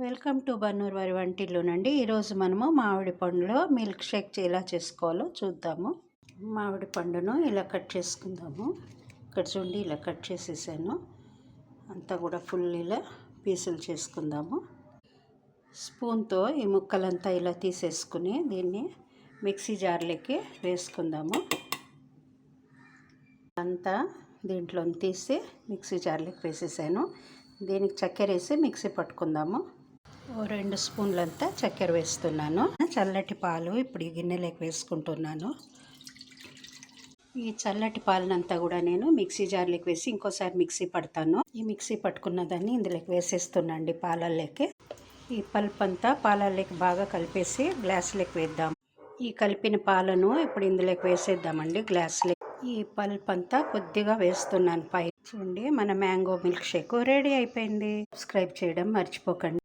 Welcome to బన్నూర్ వారి వంటిల్లోనండి. ఈరోజు మనము మామిడి పండులో మిల్క్ షేక్ ఎలా చేసుకోవాలో చూద్దాము. మామిడి పండును ఇలా కట్ చేసుకుందాము. ఇక్కడ చూడండి ఇలా కట్ చేసేసాను. అంతా కూడా ఫుల్ ఇలా పీసులు చేసుకుందాము. స్పూన్తో ఈ ముక్కలంతా ఇలా తీసేసుకుని దీన్ని మిక్సీ జార్లోకి వేసుకుందాము. అంతా దీంట్లో తీసి మిక్సీ జార్లోకి వేసేసాను. దీనికి చక్కెర వేసి మిక్సీ పట్టుకుందాము. రెండు స్పూన్లంతా చక్కెర వేస్తున్నాను. చల్లటి పాలు ఇప్పుడు ఈ గిన్నెలోకి వేసుకుంటున్నాను. ఈ చల్లటి పాలనంతా కూడా నేను మిక్సీ జార్లోకి వేసి ఇంకోసారి మిక్సీ పడతాను. ఈ మిక్సీ పట్టుకున్న దాన్ని ఇందులోకి వేసేస్తున్నాండి పాలల్లోకి. ఈ పల్ప్ అంతా పాలల్లోకి బాగా కలిపేసి గ్లాసులోకి వేద్దాం. ఈ కలిపిన పాలను ఇప్పుడు ఇందులోకి వేసేద్దామండి గ్లాసులో. ఈ పల్ప్ అంతా కొద్దిగా వేస్తున్నాను పై చూడండి మన మ్యాంగో మిల్క్ షేక్ రెడీ అయిపోయింది. సబ్స్క్రైబ్ చేయడం మర్చిపోకండి.